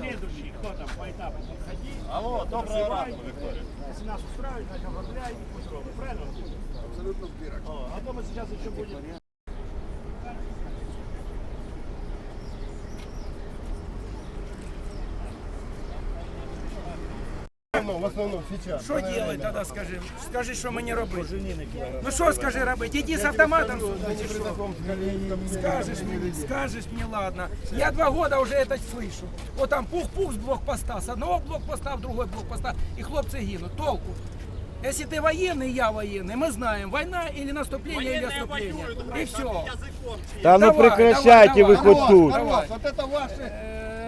Следующий, кто там по этапу подходи. Алло, доброго ранку, Виктория. Если нас устраивает, значит оформляй и пусть робит. Правильно? Абсолютно О, а то мы сейчас еще будем... В основном сейчас. Що робити тоді, скажи? Скажи, що мені робити. Ну що скажи робити? Іди з автоматом сюди, чи що? Скажешь мне, скажешь мне, ладно. Я два года уже это слышу. Вот там пух-пух с блокпоста, с одного блокпоста в другой блокпоста, и хлопцы гинут. Толку. Если ты военный, я военный, мы знаем, война или наступление, или отступление. И все. Та ну Давай, прекращайте давай, вы хоть давай, тут. давай. Вот это ваши,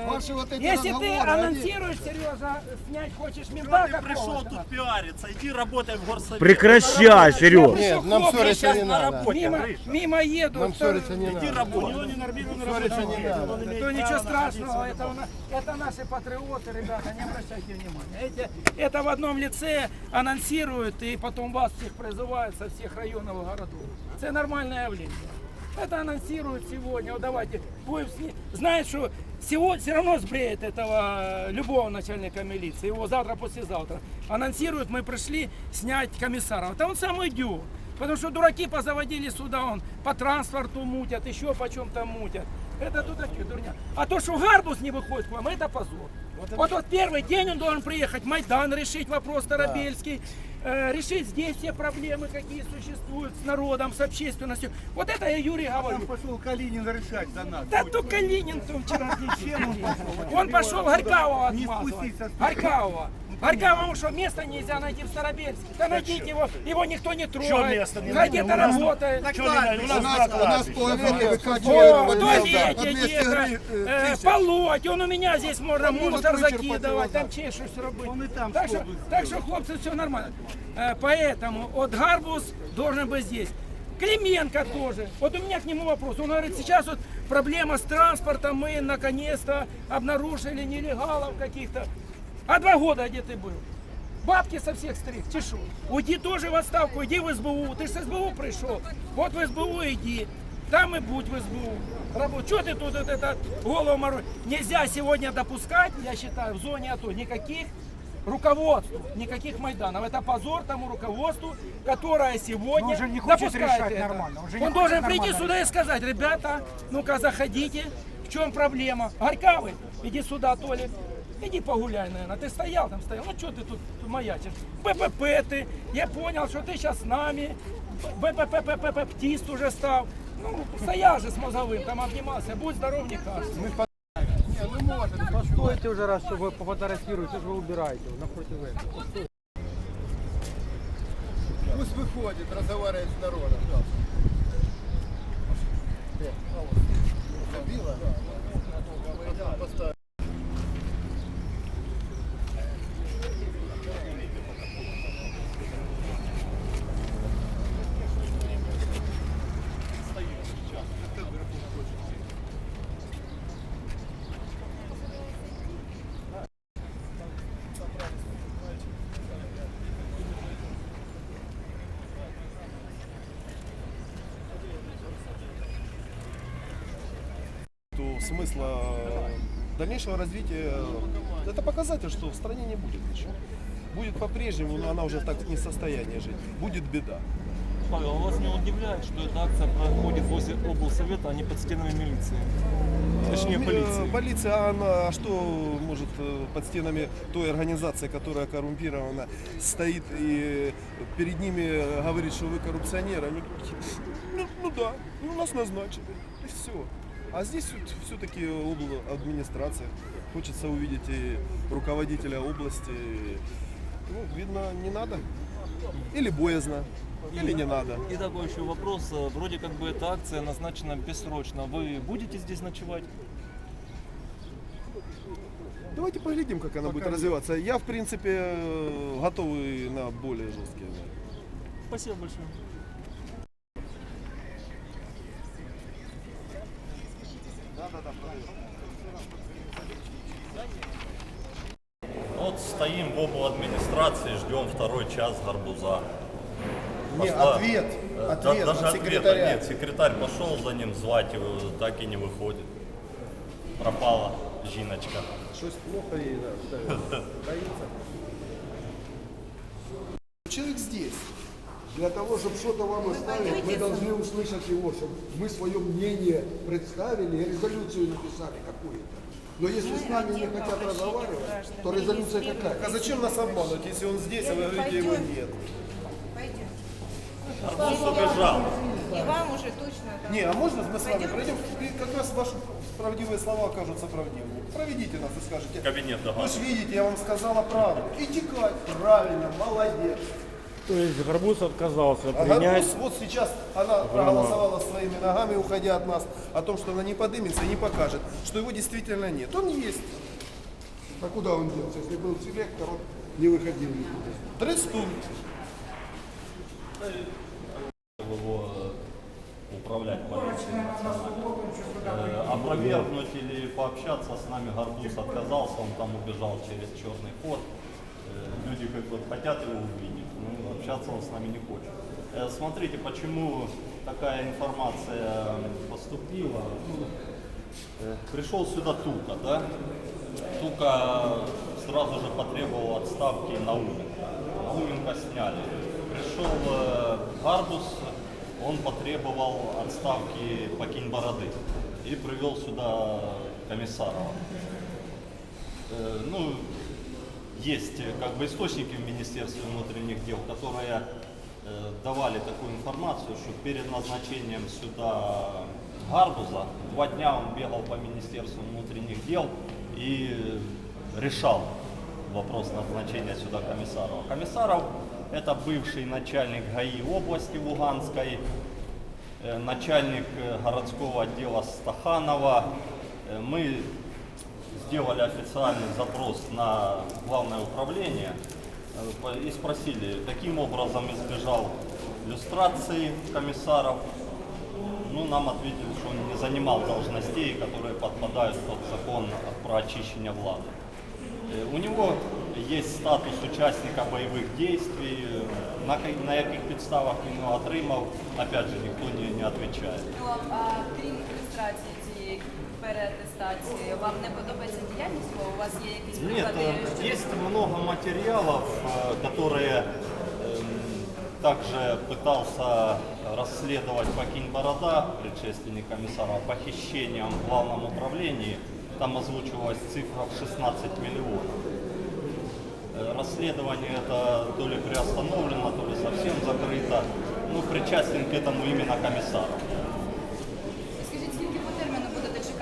ваши вот эти Если ты разговоры, они- анонсируешь, Сережа, снять хочешь мента ты пришел какого-то, тут пиариться? Иди работай в горсовете. Прекращай, Серег. Нет, нам Хлопцы ссориться не на надо. работе, мимо, Гриша. мимо едут. Нам ссориться не Иди надо. работай. Ссориться не надо. То ничего страшного, это, у нас- это наши патриоты, ребята, не обращайте внимания. Эти, это в одном лице анонсируют и потом вас всех призывают со всех районов и городов. Это нормальное явление. Это анонсируют сегодня. Вот давайте будем с ним. Знаешь, что сегодня все равно сбреет этого э, любого начальника милиции. Его завтра, послезавтра. Анонсируют, мы пришли снять комиссара. Это он сам идет. Потому что дураки позаводили сюда, он по транспорту мутят, еще по чем-то мутят. Это тут такие дурня. А то, что Гарбус не выходит к вам, это позор. Вот, вот первый день он должен приехать, Майдан решить вопрос Тарабельский, э, решить здесь все проблемы, какие существуют с народом, с общественностью. Вот это я Юрий говорю. пошел Калинин решать за нас. Да то Калинин то вчера Он пошел Горькавого отмазывать. Горькавого. Горькавому что, место нельзя найти в Старобельске? Да найдите его, его никто не трогает. место не Где-то? У нас- работает. Что не надо? У У нас нас, у нас на половина О, в под 200, туалете под 200 где-то, гривен, э, э, тысяч. полоть, он у меня здесь можно мусор вычерпать закидывать, там че щось робити. Он и там так, что так что, хлопцы, все нормально. Э, Поэтому вот Гарбус должен быть здесь. Клименко тоже. Вот у меня к нему вопрос. Он говорит, сейчас вот проблема с транспортом, мы наконец-то обнаружили нелегалов каких-то. А два года где ты был? Бабки со всех сторон. Тишу. Уйди тоже в отставку, иди в СБУ. Ты же с СБУ пришел. Вот в СБУ иди. Там и будь в СБУ. Работ. Что ты тут вот это голову морочишь? Нельзя сегодня допускать, я считаю, в зоне АТО никаких руководств, никаких Майданов. Это позор тому руководству, которое сегодня он же не хочет допускает решать это. нормально, он же Он не должен прийти нормально сюда и сказать, ребята, ну-ка заходите, в чем проблема? Горькавый, иди сюда, Толик. Иди погуляй, наверное. Ты стоял там, стоял. Ну что ты тут маячишь? БПП ты. Я понял, что ты сейчас с нами. БПП, птист уже стал. Ну, стоял же с мозговым, там обнимался. Будь здоров, не кажется. Постойте уже раз, чтобы вы пофотографируете, что вы убираете напротив этого. Пусть выходит, разговаривает с народом. Забила? Потом поставь. то Смысла дальнейшего развития это показатель, что в стране не будет ничего. Будет по-прежнему, но она уже так не в состоянии жить. Будет беда. Павел, а вас не удивляет, что эта акция проходит возле облсовета, а не под стенами милиции? Точнее, Ми- полиции. э, Полиция, а она а что может э, под стенами той организации, которая коррумпирована, стоит и перед ними говорит, что вы коррупционеры? Ну, ну да, ну нас назначили, и все. А здесь все-таки администрация. Хочется увидеть и руководителя области. Ну, видно, не надо. Или боязно, или не надо. И такой еще вопрос. Вроде как бы эта акция назначена бессрочно. Вы будете здесь ночевать? Давайте поглядим, как она будет развиваться. Я, в принципе, э, готовый на более жесткие. Спасибо большое. Вот стоим в обл администрации, ждем второй час гарбуза. Не, Пошла- ответ. Э, да- Ответ даже от ответа секретаря. нет. Секретарь пошел за ним звать его, так и не выходит. Пропала. жіночка. Щось плохо їй да, боїться. Для того, чтобы что-то вам оставить, мы должны услышать его, чтобы мы свое мнение представили и резолюцию написали какую-то. Но если с нами не хотят разговаривать, то резолюция А какая? зачем нас обманывать, если он здесь, а вы говорите, его нет? Пойдем. Арбуз убежал. И вам уже точно. да. Не, а можно мы с вами пройдем? И как раз ваши правдивые слова окажутся правдивыми. Проведите нас и скажете. Кабинет Вы догадывается. же видите, я вам сказала правду. И текать. Правильно, молодец. То есть Гарбуз отказался А принять. Гарбуз, вот сейчас она проголосовала своими ногами, уходя от нас, о том, что она не подымется и не покажет, что его действительно нет. Он есть. А куда он делся? Если был селектор, он не выходил никуда. Трестун. его управлять полицией национальной. Э, Опровергнуть или пообщаться с нами Горбуз отказался, он там убежал через черный ход. Э, Люди как бы хотят его увидеть, но общаться он с нами не хочет. Э, Смотрите, почему такая информация поступила. Ну, э, Пришел сюда Тука, да? Тука сразу же потребовал отставки Науменко. Науменко сняли. Пришел э, Гарбус, он потребовал отставки Покинь Бороды и привел сюда Комиссарова. Э, ну, есть э, как бы источники в Министерстве внутренних дел, которые э, давали такую информацию, что перед назначением сюда Гарбуза два дня он бегал по Министерству внутренних дел и решал вопрос назначения сюда комиссаров. Комиссаров это бывший начальник ГАИ области Луганской, э, начальник городского отдела Стаханова. Мы сделали официальный запрос на главное управление э, по- и спросили, каким образом избежал люстрации комиссаров. Ну, нам ответили, что он не занимал должностей, которые подпадают под закон про очищение влады. Е, У нього є статус учасника бойових дій, на, ки- на яких підставах він його отримав, опять же, ніхто не, не відповідає. Ну, а крім ілюстрації цієї переатестації, вам не подобається діяльність? Бо у вас є якісь Нет, приклади? э, що есть много материалов, э, которые эм, также пытался расследовать Покинь Борода, предшественник комиссара, похищением в главном управлении. Там озвучивалась цифра в 16 миллионов. Э, Расследование это то ли приостановлено, то ли совсем закрыто. Ну, причастен к этому именно комиссар.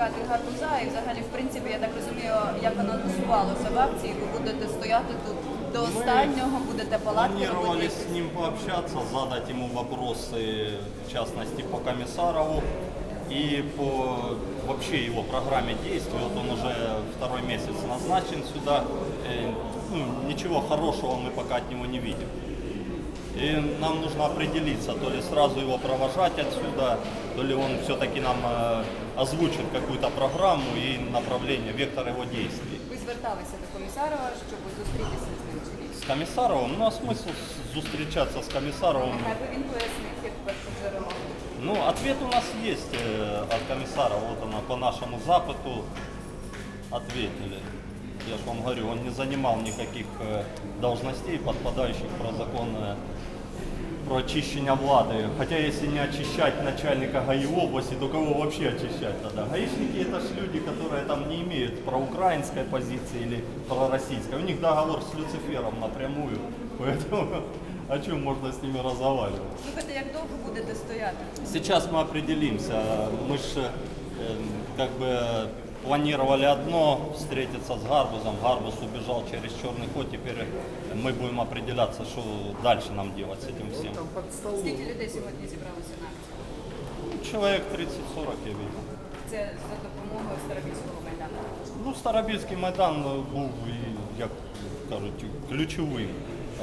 будете чекати гарбуза? І взагалі, в принципі, я так розумію, як анонсувалося в акції, ви будете стояти тут до останнього, будете палатки Планировали робити? с ним пообщаться, задать ему вопросы, в частности, по комиссарову и по вообще его программе действий. Вот он уже второй месяц назначен сюда. Э, ну, ничего хорошего мы пока от него не видим. И нам нужно определиться, то ли сразу его провожать отсюда, то ли он все-таки нам э, озвучит какую-то программу и направление, вектор его действий. Ви зверталися до комісара, щоб зустрітися з ним чи ні? С Комиссаровым, ну а смысл с- зустрічатися з Комиссаровым? Нехай би він пояснив, як першоджерело. Ну, ответ у нас есть э, от комиссара, вот она по нашему запыту ответили. Я же вам говорю, он не занимал никаких э, должностей, подпадающих про закон э, про очищение влады. Хотя если не очищать начальника ГАИ области, то кого вообще очищать тогда? Гаишники это ж люди, которые там не имеют проукраинской позиции или пророссийской. У них договор с Люцифером напрямую, поэтому о чем можно с ними разговаривать? Слухайте, як довго будете стояти? Сейчас мы определимся. Мы же как бы планировали одно, встретиться с Гарбузом. Гарбуз убежал через черный ход. Теперь мы будем определяться, что дальше нам делать с этим всем. Скільки людей сьогодні зібралося на акцію? Человек 30-40 я видел. Це за допомогою Старобільського майдану. Ну, Старобільський майдан був, і, як кажуть, ключовим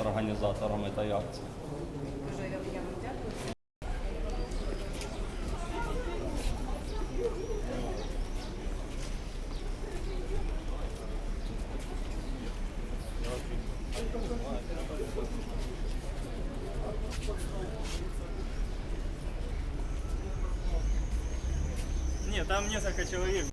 організатором цієї акції. Нет, там несколько человек.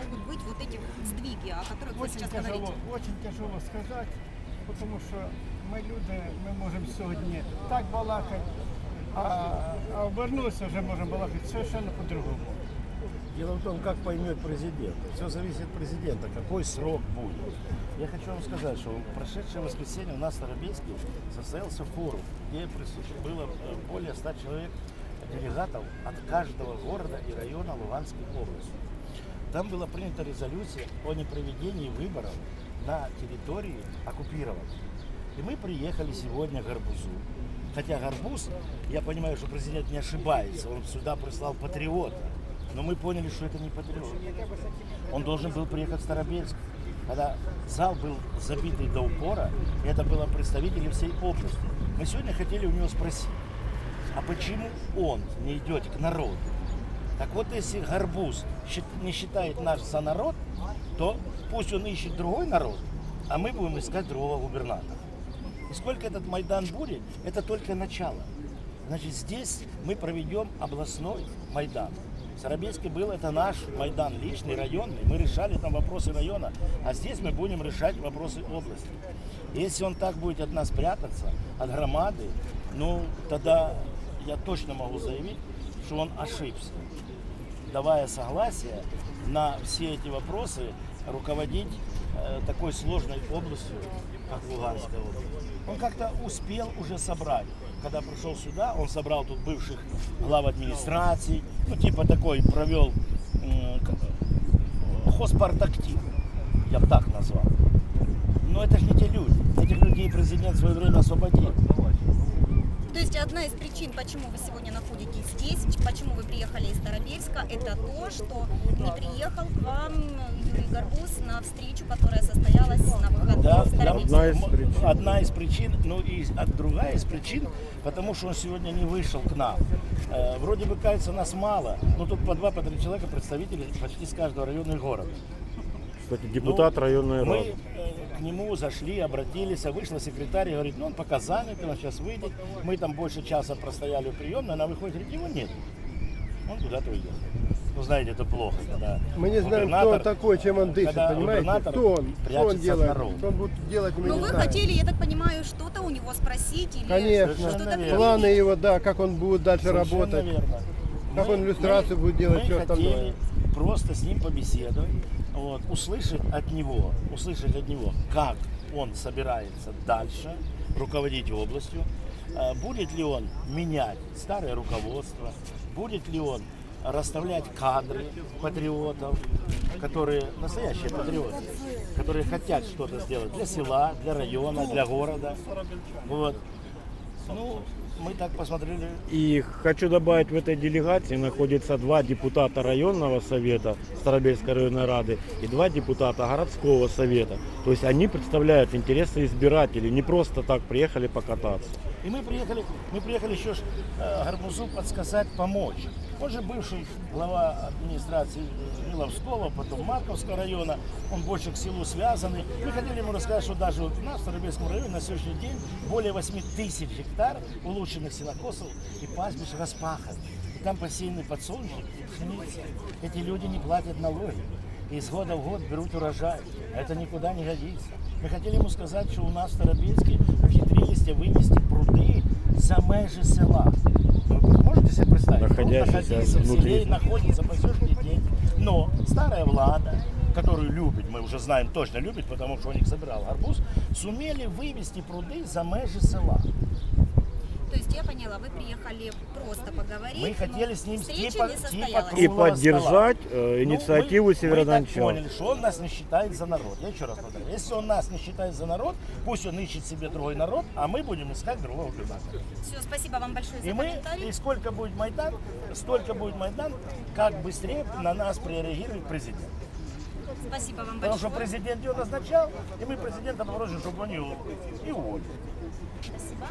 могут быть вот эти сдвиги, о которых вы Очень сейчас тяжело, говорите? очень тяжело сказати, тому що ми люди, ми можемо сьогодні так балакати, а, а обернутися вже можемо балакати совершенно по-другому. Дело в том, как поймет президент. Все зависит от президента, какой срок будет. Я хочу вам сказать, что в прошедшее воскресенье у нас в Старобельске состоялся форум, где было э, более 100 человек делегатов от каждого города и района Луганской области. Там была принята резолюция о непроведении выборов на территории оккупированной. И мы приехали сегодня к Гарбузу. Хотя Гарбуз, я понимаю, что президент не ошибается, он сюда прислал патриота. Но мы поняли, что это не патриот. Он должен был приехать в Старобельск. Когда зал был забитый до упора, и это было представители всей области. Мы сегодня хотели у него спросить, а почему он не идет к народу? Так вот, если Гарбуз щит- не считает нас за народ, то пусть он ищет другой народ, а мы будем искать другого губернатора. И сколько этот Майдан будет, это только начало. Значит, здесь мы проведем областной Майдан. В был это наш Майдан, личный, районный. Мы решали там вопросы района, а здесь мы будем решать вопросы области. Если он так будет от нас прятаться, от громады, ну, тогда я точно могу заявить, что он ошибся давая согласие на все эти вопросы руководить э, такой сложной областью, как Луганская область. Он как-то успел уже собрать. Когда пришел сюда, он собрал тут бывших глав администраций, ну типа такой провел к- хозпартактив, я бы так назвал. Но это же не те люди. Этих людей президент в свое время освободил. То есть одна из причин, почему вы сегодня находитесь здесь, почему вы приехали из Старобельска, это то, что не приехал к вам Юрий Горбуз на встречу, которая состоялась на выходных Да, в да, Старобельске. Одна из причин. Одна из причин, ну и другая из причин, потому что он сегодня не вышел к нам. Э, вроде бы кажется нас мало, но тут по два, по три человека представители почти с каждого района и города. Кстати, депутат Ну, районной Мы рады. э, к нему зашли, обратились, а вышла секретарь и говорит, ну он пока занят, он сейчас выйдет. Мы там больше часа простояли в приемной, она выходит, говорит, его нет. Он куда-то уехал. Ну, знаете, это плохо, когда Мы не знаем, кто он такой, чем он дышит, когда понимаете? Кто он? Что он делает? Что он будет делать, мы Но не вы знаем. хотели, я так понимаю, что-то у него спросить или Конечно. что-то верно. Планы его, да, как он будет дальше Совершенно работать. верно. Как он иллюстрацию будет делать, мы всё остальное. Просто с ним побеседовать, вот, услышать от него, услышать от него, как он собирается дальше руководить областью, э, будет ли он менять старое руководство, будет ли он расставлять кадры патриотов, которые настоящие патриоты, которые хотят что-то сделать для села, для района, для города. Вот. Ну, мы так посмотрели И хочу добавить, в этой делегации находится два депутата районного совета Старобельской районной рады и два депутата городского совета. То есть они представляют интересы избирателей, не просто так приехали покататься. И мы приехали, мы приехали еще ж, э, Гарбузу подсказать, помочь. Он же бывший глава администрации э, Миловского, потом Марковского района, он больше к селу связанный. Мы хотели ему рассказать, что даже вот у нас в Старобельском районе на сегодняшний день более 8 тысяч гектар улучшенных сенокосов и пастбищ распаханы. И там посеяны подсолнечник пшеница. Эти люди не платят налоги. И из года в год берут урожай. Это никуда не годится. Мы хотели ему сказать, что у нас в Старобельске ухитрились вынести пруды за межи села. Вы можете себе представить? Пруд Находящийся находился в внутри. селе и находится по сегодняшний день. Но старая влада, которую любит, мы уже знаем точно любит, потому что у них собирал арбуз, сумели вывести пруды за межи села. То есть я поняла, вы приехали просто поговорить. Мы хотели с ним встреча типа- не типа. И круглого поддержать э, Ну, инициативу мы, Мы так северодончан. поняли, что он нас не считает за народ. Я еще раз повторяю. Если он нас не считает за народ, пусть он ищет себе другой народ, а мы будем искать другого губернатора. Все, спасибо вам большое за И мы, комментарий. и сколько будет Майдан, столько будет Майдан, как быстрее на нас прореагирует президент. Спасибо вам Потому что большое. президент его назначал, и мы президента попросим, чтобы он его и уволил. Спасибо.